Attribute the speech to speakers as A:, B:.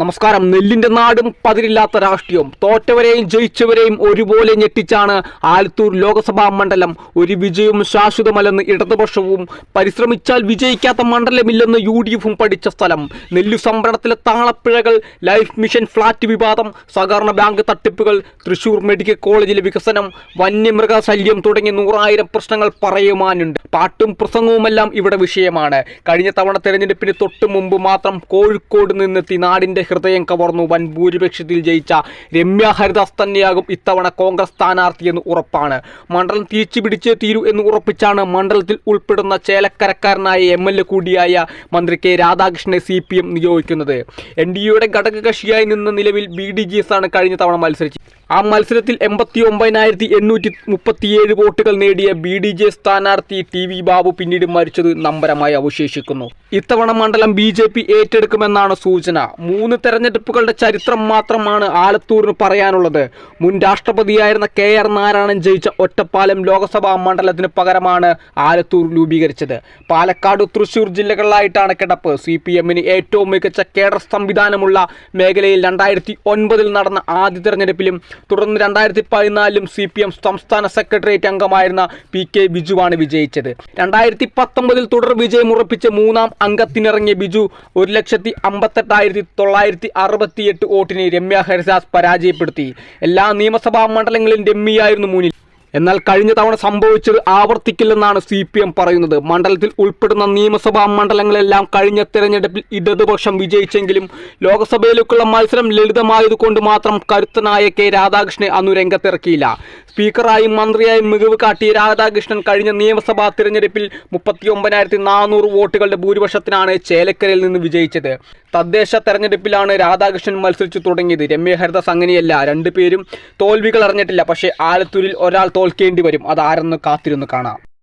A: നമസ്കാരം. നെല്ലിന്റെ നാടും പതിരില്ലാത്ത രാഷ്ട്രീയം. തോറ്റവരെയും ജയിച്ചവരെയും ഒരുപോലെ ഞെട്ടിച്ചാണ് ആലത്തൂർ ലോക്സഭാ മണ്ഡലം. ഒരു വിജയവും ശാശ്വതമല്ലെന്ന് ഇടതുപക്ഷവും പരിശ്രമിച്ചാൽ വിജയിക്കാത്ത മണ്ഡലമില്ലെന്ന് യു ഡി എഫും പഠിച്ച സ്ഥലം. നെല്ലു സംഭരണത്തിലെ താളപ്പിഴകൾ ലൈഫ് മിഷൻ ഫ്ളാറ്റ് വിവാദം സഹകരണ ബാങ്ക് തട്ടിപ്പുകൾ തൃശൂർ മെഡിക്കൽ കോളേജിലെ വികസനം വന്യമൃഗശല്യം തുടങ്ങി നൂറായിരം പ്രശ്നങ്ങൾ പറയുവാനുണ്ട്. പാട്ടും പ്രസംഗവുമെല്ലാം ഇവിടെ വിഷയമാണ്. കഴിഞ്ഞ തവണ തെരഞ്ഞെടുപ്പിന് തൊട്ടു മുമ്പ് മാത്രം കോഴിക്കോട് നിന്നെത്തി നാടിന്റെ ഹൃദയം കവർന്നു വൻ ഭൂരിപക്ഷത്തിൽ ജയിച്ച രമ്യ ഹരിദാസ് തന്നെയാകും ഇത്തവണ കോൺഗ്രസ് സ്ഥാനാർത്ഥിയെന്ന് ഉറപ്പാണ്. മണ്ഡലം തിരിച്ചു പിടിച്ചേ തീരൂ എന്ന് ഉറപ്പിച്ചാണ് മണ്ഡലത്തിൽ ഉൾപ്പെടുന്ന ചേലക്കരക്കാരനായ എം എൽ എ കൂടിയായ മന്ത്രി കെ രാധാകൃഷ്ണനെ സി പി എം നിയോഗിക്കുന്നത്. എൻ ഡി എയുടെ ഘടകകക്ഷിയായി നിന്ന നിലവിൽ ബി ഡി ജി എസ് ആണ് കഴിഞ്ഞ തവണ മത്സരിച്ചത്. ആ മത്സരത്തിൽ എൺപത്തി ഒമ്പതിനായിരത്തി എണ്ണൂറ്റി മുപ്പത്തിയേഴ് വോട്ടുകൾ നേടിയ ബി ഡി ജെ സ്ഥാനാർത്ഥി ടി വി ബാബു പിന്നീട് മരിച്ചത് നമ്പരമായി അവശേഷിക്കുന്നു. ഇത്തവണ മണ്ഡലം ബി ജെ പി ഏറ്റെടുക്കുമെന്നാണ് സൂചന. മൂന്ന് തെരഞ്ഞെടുപ്പുകളുടെ ചരിത്രം മാത്രമാണ് ആലത്തൂരിന് പറയാനുള്ളത്. മുൻ രാഷ്ട്രപതിയായിരുന്ന കെ ആർ നാരായണൻ ജയിച്ച ഒറ്റപ്പാലം ലോക്സഭാ മണ്ഡലത്തിന് പകരമാണ് ആലത്തൂർ രൂപീകരിച്ചത്. പാലക്കാട് തൃശൂർ ജില്ലകളിലായിട്ടാണ് കിടപ്പ്. സി പി എമ്മിന് ഏറ്റവും മികച്ച കേഡർ സംവിധാനമുള്ള മേഖലയിൽ രണ്ടായിരത്തി ഒൻപതിൽ നടന്ന ആദ്യ തെരഞ്ഞെടുപ്പിലും തുടർന്ന് രണ്ടായിരത്തി പതിനാലിലും സി പി എം സംസ്ഥാന സെക്രട്ടേറിയറ്റ് അംഗമായിരുന്ന പി കെ ബിജുവാണ് വിജയിച്ചത്. രണ്ടായിരത്തി പത്തൊമ്പതിൽ തുടർ വിജയം ഉറപ്പിച്ച മൂന്നാം അംഗത്തിനിറങ്ങിയ ബിജു ഒരു ലക്ഷത്തി അമ്പത്തെട്ടായിരത്തി തൊള്ളായിരത്തി അറുപത്തിയെട്ട് വോട്ടിന് രമ്യ ഹരിദാസ് പരാജയപ്പെടുത്തി. എല്ലാ നിയമസഭാ മണ്ഡലങ്ങളിലും രമ്യയായിരുന്നു മുന്നിൽ. എന്നാൽ കഴിഞ്ഞ തവണ സംഭവിച്ചത് ആവർത്തിക്കില്ലെന്നാണ് സി പി എം പറയുന്നത്. മണ്ഡലത്തിൽ ഉൾപ്പെടുന്ന നിയമസഭാ മണ്ഡലങ്ങളെല്ലാം കഴിഞ്ഞ തെരഞ്ഞെടുപ്പിൽ ഇടതുപക്ഷം വിജയിച്ചെങ്കിലും ലോക്സഭയിലേക്കുള്ള മത്സരം ലളിതമായതുകൊണ്ട് മാത്രം കരുത്തനായ കെ രാധാകൃഷ്ണനെ അന്നു രംഗത്തിറക്കിയില്ല. സ്പീക്കറായും മന്ത്രിയായും മികവ് കാട്ടിയ രാധാകൃഷ്ണൻ കഴിഞ്ഞ നിയമസഭാ തിരഞ്ഞെടുപ്പിൽ മുപ്പത്തി ഒമ്പതിനായിരത്തി നാനൂറ് വോട്ടുകളുടെ ഭൂരിപക്ഷത്തിനാണ് ചേലക്കരയിൽ നിന്ന് വിജയിച്ചത്. തദ്ദേശ തെരഞ്ഞെടുപ്പിലാണ് രാധാകൃഷ്ണൻ മത്സരിച്ചു തുടങ്ങിയത്. രമ്യ ഹരിദാസ് അങ്ങനെയല്ല. രണ്ടുപേരും തോൽവികൾ അറിഞ്ഞിട്ടില്ല. പക്ഷേ ആലത്തൂരിൽ ഒരാൾ തോൽക്കേണ്ടി വരും. അതാരെന്ന് കാത്തിരുന്ന് കാണാം.